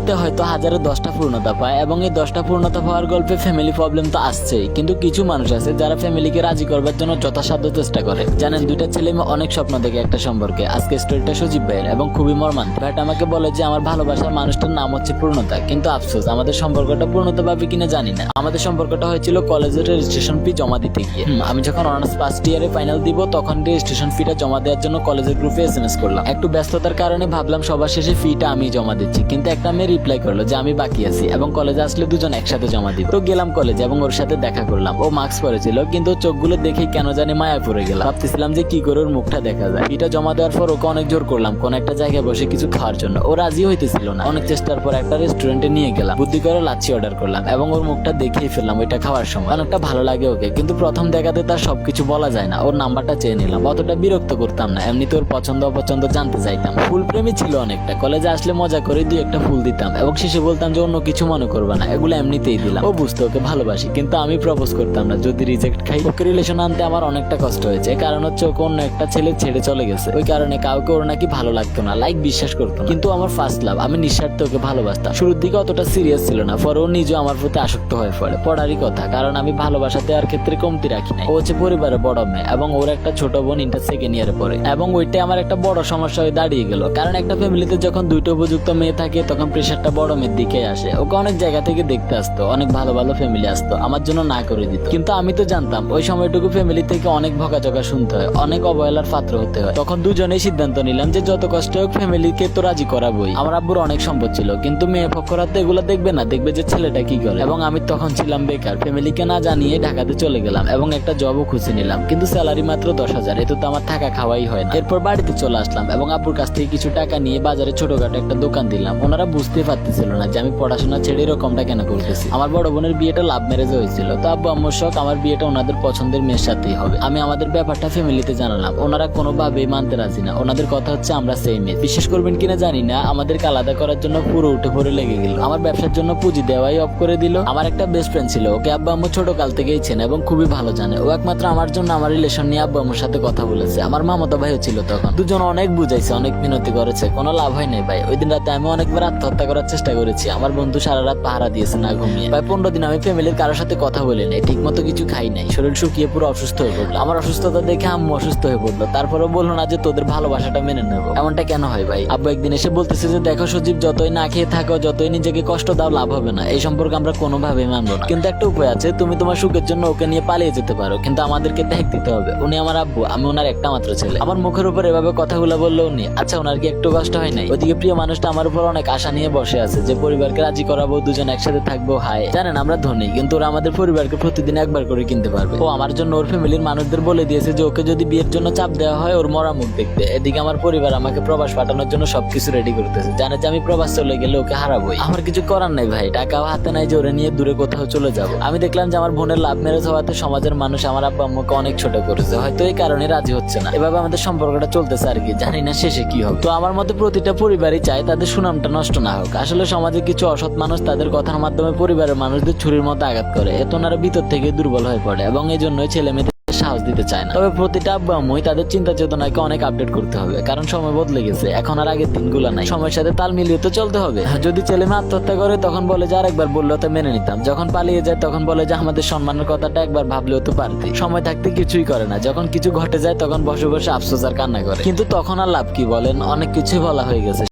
গল্পটাতে হয়তো হাজারে দশটা পূর্ণতা পায় এবং এই দশটা পূর্ণতা পাওয়ার গল্পে ফ্যামিলি প্রবলেম তো আসছেই। কিন্তু কিছু মানুষ আছে যারা ফ্যামিলিকে রাজি করবার জন্য যথাসাধ্য চেষ্টা করে। জানেন, দুইটা ছেলে মেয়ে অনেক স্বপ্ন দেখে একটা সম্পর্কে। আজকে স্টোরিটা সজীব ভাইয়ের এবং খুবই মর্মান্তিক। ভাইটা আমাকে বলে যে, আমার ভালোবাসার মানুষটার নাম হচ্ছে পূর্ণতা। কিন্তু আফসোস, আমাদের সম্পর্কটা পূর্ণতা পাবে কিনা জানি না। আমাদের সম্পর্কটা হয়েছিল কলেজের রেজিস্ট্রেশন ফি জমা দিতে গিয়ে। আমি যখন অনার্স ফার্স্ট ইয়ারে ফাইনাল দিব, তখন রেজিস্ট্রেশন ফিটা জমা দেওয়ার জন্য কলেজের গ্রুপে এস করলাম। একটু ব্যস্ততার কারণে ভাবলাম সবার শেষে ফিটা আমি জমা দিচ্ছি। কিন্তু একটা মেয়ে রিপ্লাই করল যে আমি বাকি আছি এবং কলেজে আসলে দুজন একসাথে জমা দিব তো গেলাম কলেজে এবং ওর সাথে দেখা করলাম। ও মাস্ক পরেছিল কিন্তু চোখগুলো দেখেই কেন জানি মায়া পড়ে গেলাম। ভাবতেছিলাম যে কি করে ওর মুখটা দেখা যায়। ফিটা জমা দেওয়ার পর ওকে অনেক জোর করলাম, কোন একটা জায়গায় বসে কিছু খাওয়ার জন্য। ও রাজি হইতেছিল না। অনেক চেষ্টার পর একটা রেস্টুরেন্টে নিয়ে গেলাম। বুদ্ধি করে লাচ্ছি অর্ডার করলাম এবং ওর মুখটা দেখেই ফেললাম ওইটা খাওয়ার সময়। অনেকটা ভালো লাগে ওকে, কিন্তু প্রথম দেখাতে তার সবকিছু বলা যায় না। ওর নাম্বারটা চেয়ে নিলাম। অতটা বিরক্ত করতাম না। এমনিতে ওর পছন্দ অপছন্দ জানতে চাইতাম। ফুল প্রেমী ছিল অনেকটা। কলেজে আসলে মজা করে দুই একটা ফুল দিতাম। এবং শেষে বলতাম যে অন্য কিছু মনে করবে না, এগুলো এমনিতেই দিলাম। ও বুঝতো, ওকে ভালোবাসি, কিন্তু আমি প্রপোজ করতাম না। যদি রিজেক্ট খাই, ওকে রিলেশন আনতে আমার অনেকটা কষ্ট হয়েছে। কারণ হচ্ছে ওকে অন্য একটা ছেলে ছেড়ে চলে গেছে। ওই কারণে কাউকে ওর নাকি ভালো লাগতো না লাইক বিশ্বাস করতো কিন্তু আমার ফার্স্ট লাভ আমি নিঃস্বার্থে ওকে ভালোবাসতাম। শুরুর দিকে অতটা সিরিয়াস ছিল না, পরে ও নিজেও আমার প্রতি আসক্ত হয়ে পড়ে। পড়ারই কথা, কারণ আমি ভালোবাসা দেওয়ার ক্ষেত্রে কমতি রাখি না ও হচ্ছে পরিবারের বড় মেয়ে এবং ওর একটা ছোট বোন ইন্টার সেকেন্ড ইয়ারে পড়ে। এবং ওইটাই আমার একটা বড় সমস্যা হয়ে দাঁড়িয়ে গেল। কারণ একটা ফ্যামিলিতে যখন দুইটা উপযুক্ত মেয়ে থাকে, তখন প্রেশারটা বড় মেয়ের দিকে আসে। ওকে অনেক জায়গা থেকে দেখতে আসতো, অনেক ভালো ভালো ফ্যামিলি আসতো, আমার জন্য না করে দিত। কিন্তু আমি তো জানতাম, ওই সময়টুকু ফ্যামিলি থেকে অনেক ভকাচকা শুনতে হয়, অনেক অবহেলার পাত্র হতে হয়। তখন দুজনেই সিদ্ধান্ত নিলাম যে যত কষ্ট হোক ফ্যামিলিকে তো রাজি করাবোই। আমার আব্বুর অনেক সম্পদ ছিল, কিন্তু মেয়ে পক্ষরা এগুলো দেখবে না, দেখবে যে ছেলেটা কি করে। এবং আমি তখন ছিলাম বেকার ফ্যামিলিকে না জানিয়ে ঢাকাতে চলে গেলাম এবং একটা জবও খুঁজে নিলাম। কিন্তু স্যালারি মাত্র দশ হাজার, এতে তো আমার থাকা খাওয়াই হয় না। এরপর বাড়িতে চলে আসলাম এবং আব্বুর কাছ থেকে কিছু টাকা নিয়ে বাজারে ছোটখাটো একটা দোকান দিলাম। ওনারা বুঝতে পারতেছিল না যে আমি পড়াশোনা ছেড়ে এরকমটা কেন করতেছি। আমার বড় বোনের বিয়েটা লাভ ম্যারেজ হয়েছিল। তো আব্বু আম্মুর শখ আমার বিয়েটা ওনাদের পছন্দের মেয়ের সাথেই হবে। আমি আমাদের ব্যাপারটা ফ্যামিলিতে জানালাম। ওনারা কোনোভাবেই মানতে রাজি না। ওনাদের কথা হচ্ছে আমরা সেই মেয়ে বিশ্বাস করবেন কিনা জানি না, আমাদেরকে আলাদা করার জন্য পুরো উঠে পড়ে লেগে গেল। আমার ব্যবসার জন্য পুঁজি দেওয়াই অফ করে দিল। আমার একটা বেস্ট ফ্রেন্ড ছিল, ওকে আব্বা, আম্মু ছোট কাল থেকেই চেনে এবং খুবই ভালো জানে। ও একমাত্র আমার জন্য আমার রিলেশন নিয়ে আব্বা, আম্মুর সাথে কথা বলেছে। আমার মামাতো ভাইও ছিল তখন। দুজন অনেক বুঝাইছে, অনেক মিনতি করেছে। কোনো লাভ হয় নাই ভাই। ওই দিন রাতে আমি অনেকবার আত্মহত্যা করার চেষ্টা করেছি। আমার বন্ধু সারা রাত পাহারা দিয়েছে না ঘুমিয়ে। প্রায় পনেরো দিন আমি ফ্যামিলির কারোর সাথে কথা বলি নাই ঠিক মতো কিছু খাই নাই। শরীর শুকিয়ে পুরো অসুস্থ হয়ে পড়ল। আমার অসুস্থতা দেখে আম্মু অসুস্থ হয়ে পড়ল। তারপরে বলল না যে তোদের ভালোবাসাটা মেনে নেব। এমনটা কেন হয় ভাই? আব্বু একদিন এসে বলতেছে যে, দেখো সজীব, যতই না খেয়ে থাকো, যতই নিজেকে কষ্ট দাও, লাভ হবে না। এই সম্পর্কে আমরা কোনোভাবেই মানবো না। কিন্তু একটা উপায় আছে, তুমি তোমার সুখের জন্য ওকে নিয়ে পালিয়ে যেতে পারো। কিন্তু আমাদেরকে ত্যাগ দিতে হবে। উনি আমার আব্বু, আমি ওনার একটা মাত্র ছেলে। আমার মুখের উপর এভাবে কথাগুলো বলল উনি। আচ্ছা ওনার কি একটু কষ্ট হয় নাই? ওদিকে প্রিয় মানুষটা আমার উপর অনেক আশা নিয়ে বসে আছে, যে পরিবারকে রাজি করাবো, দুজন একসাথে থাকব, হায়। জানেন, আমরা ধনী, কিন্তু ওরা আমাদের পরিবারকে প্রতিদিন একবার করে কিনতে পারবে। ও, আমার জন্য ওর ফ্যামিলির মানুষদের বলে দিয়েছে যে ওকে যদি বিয়ের জন্য চাপ দেওয়া হয়, ওর মরা মুখ দেখতে। এদিকে আমার পরিবার আমাকে প্রবাস পাঠানোর জন্য সবকিছু রেডি করতেছে। জানে যে আমি প্রবাস চলে গেলে ওকে হারাবোই। আমার কিছু করার নাই ভাই, টাকাও হাতে নাই যে ওরে নিয়ে দূরে কোথাও চলে যাব। আমি দেখলাম যে আমার বোনের লাভ ম্যারেজ হওয়াতে সমাজের মানুষ আমার আব্বা আম্মুকে অনেক ছোট করেছে। হয়তো এই কারণে রাজি হচ্ছে না। এভাবে আমাদের সম্পর্কটা চলতেছে আর কি, জানি না শেষে কি হবে। তো আমার মতে প্রতিটা পরিবারই চায় তাদের সুনামটা নষ্ট না হোক আসলে সমাজে কিছু অসৎ মানুষ তাদের কথার মাধ্যমে পরিবারের মানুষদের ছুরির মতো আঘাত করে। এত ওনারা ভিতর থেকে দুর্বল হয়ে পড়ে এবং এই জন্যই ছেলে মেয়েদের সাহস দিতে চায় না। তবে প্রতিটা আব্বা আম্মুই তাদের চিন্তা চেতনাকে অনেক আপডেট করতে হবে, কারণ সময় বদলে গেছে। এখন আর আগের দিনগুলো নাই। সময়ের সাথে তাল মিলিয়ে তো চলতে হবে। যদি ছেলে মেয়ে আত্মহত্যা করে, তখন বলে যে আরেকবার বললেও তো মেনে নিতাম। যখন পালিয়ে যায়, তখন বলে যে আমাদের সম্মানের কথাটা একবার ভাবলেও তো পারতি। সময় থাকতে কিছুই করে না। যখন কিছু ঘটে যায়, তখন বসে বসে আফসোস আর কান্না করে। কিন্তু তখন আর লাভ কি বলেন? অনেক কিছুই বলা হয়ে গেছে।